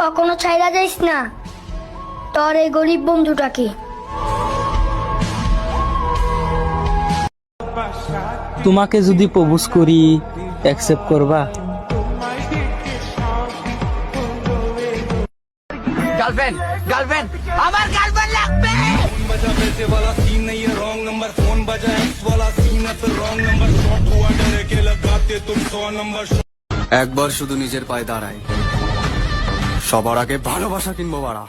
কখনো ছাইরা যাইস না। তোর এই গরিব বন্ধুটাকে। তোমাকে যদি প্রপোজ করি অ্যাকসেপ্ট করবা? গার্লফ্রেন্ড গার্লফ্রেন্ড আমার গার্লফ্রেন্ড লাগবে! একবার শুধু নিজের পায়ে দাঁড়াই সবার আগে ভালোবাসা কিনবো বাড়া।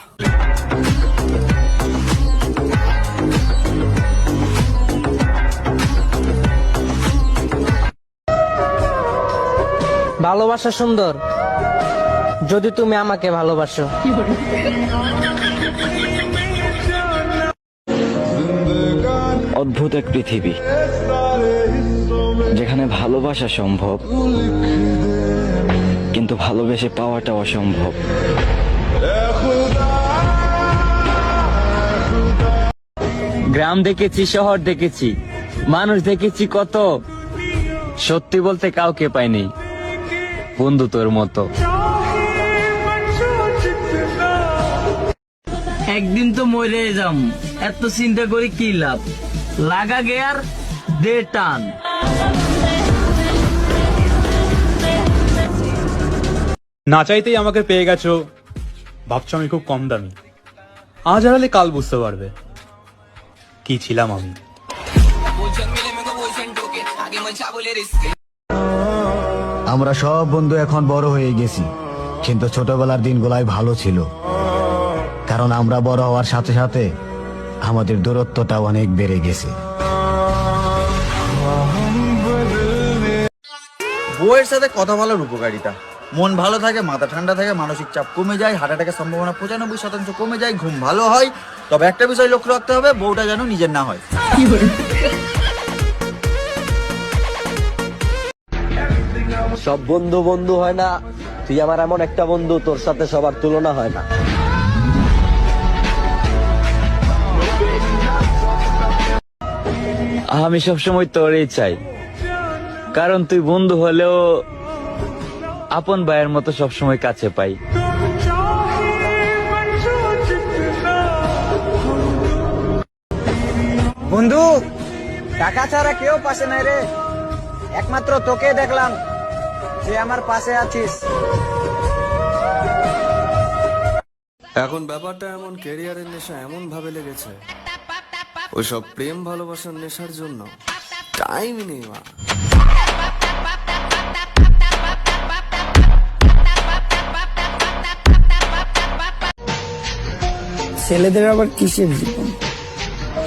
ভালোবাসা সুন্দর। যদি তুমি আমাকে ভালোবাসো। অদ্ভুত এক পৃথিবী যেখানে ভালোবাসা সম্ভব। কিন্তু ভালোবেসে পাওয়াটা অসম্ভব। গ্রাম দেখেছি, শহর দেখেছি, মানুষ দেখেছি কত। সত্যি বলতে কাউকে পাইনি বন্ধু তোর মতো। একদিন তো মরে যাম, এত চিন্তা করে কি লাভ? লাগা গেয়ার দে টান। না চাইতেই আমাকে পেয়ে গেছো। ভাবছ আমি খুব কম দামি। আজ হারালে কাল বুঝতে পারবে। কি ছিলাম আমি? আমরা সব বন্ধু এখন বড় হয়ে গেছি কিন্তু ছোটবেলার দিনগুলাই ভালো ছিল। কারণ আমরা বড় হওয়ার সাথে সাথে আমাদের দূরত্বটা অনেক বেড়ে গেছে। বউয়ের সাথে কথা বলার উপকারিতা। মন ভালো থাকে, মাথা ঠান্ডা থাকে, মানসিক চাপ কমে যায় হার্ট অ্যাটাকের সম্ভাবনা পঁচানব্বই শতাংশ কমে যায়, ঘুম ভালো হয়। তবে একটা বিষয় লক্ষ্য রাখতে হবে, বউটা যেন নিজের না হয়। সব বন্ধু বন্ধু হয় না, তুই আমার এমন একটা বন্ধু, তোর সাথে সবার তুলনা হয় না। আমি সবসময় তোরই চাই, কারণ তুই বন্ধু হলেও আপন ভাইয়ের মতো সবসময় কাছে পাই। বন্ধু টাকা ছাড়া কেউ পাশে নাই রে। একমাত্র তোকে দেখলাম যে আমার পাশে আছিস। এখন ব্যাপারটা এমন ক্যারিয়ারের নেশা এমন ভাবে লেগেছে। ওইসব প্রেম ভালোবাসার নেশার জন্য টাইমই নেই মা। ছেলেদের আবার কিসের জীবন?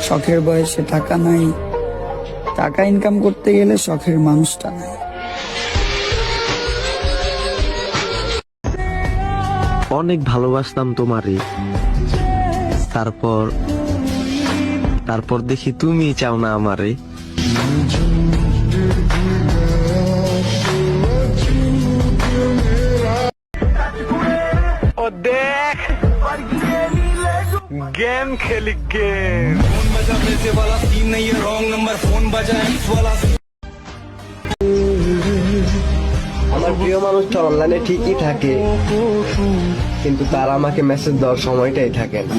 শখের বয়সে টাকা নাই। টাকা ইনকাম করতে গেলে শখের মানুষটা নাই। অনেক ভালোবাসতাম তোমারে। তারপর তারপর দেখি তুমি চাও না আমারে। আমার প্রিয় মানুষটা অনলাইনে ঠিকই থাকে কিন্তু তার আমাকে মেসেজ দেওয়ার সময়টাই থাকে না।